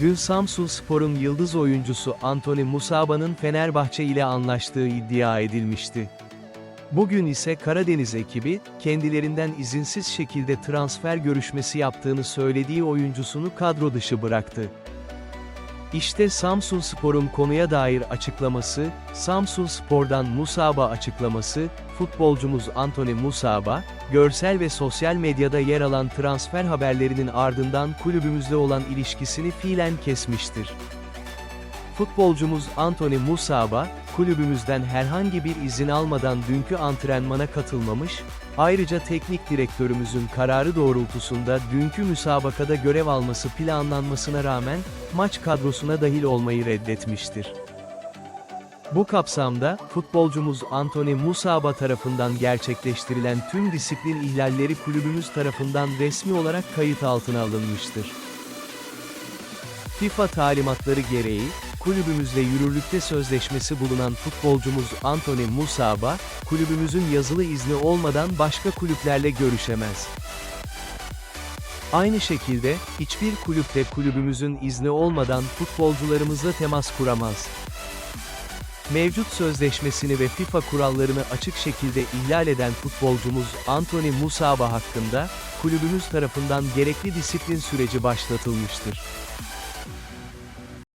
Dün Samsun Spor'un yıldız oyuncusu Anthony Musaba'nın Fenerbahçe ile anlaştığı iddia edilmişti. Bugün ise Karadeniz ekibi, kendilerinden izinsiz şekilde transfer görüşmesi yaptığını söylediği oyuncusunu kadro dışı bıraktı. İşte Samsun Spor'un konuya dair açıklaması, Samsun Spor'dan Musaba açıklaması, futbolcumuz Anthony Musaba, görsel ve sosyal medyada yer alan transfer haberlerinin ardından kulübümüzle olan ilişkisini fiilen kesmiştir. Futbolcumuz Anthony Musaba, kulübümüzden herhangi bir izin almadan dünkü antrenmana katılmamış, ayrıca teknik direktörümüzün kararı doğrultusunda dünkü müsabakada görev alması planlanmasına rağmen, maç kadrosuna dahil olmayı reddetmiştir. Bu kapsamda, futbolcumuz Anthony Musaba tarafından gerçekleştirilen tüm disiplin ihlalleri kulübümüz tarafından resmi olarak kayıt altına alınmıştır. FIFA talimatları gereği, kulübümüzle yürürlükte sözleşmesi bulunan futbolcumuz Anthony Musaba, kulübümüzün yazılı izni olmadan başka kulüplerle görüşemez. Aynı şekilde, hiçbir kulüpte kulübümüzün izni olmadan futbolcularımızla temas kuramaz. Mevcut sözleşmesini ve FIFA kurallarını açık şekilde ihlal eden futbolcumuz Anthony Musaba hakkında, kulübümüz tarafından gerekli disiplin süreci başlatılmıştır.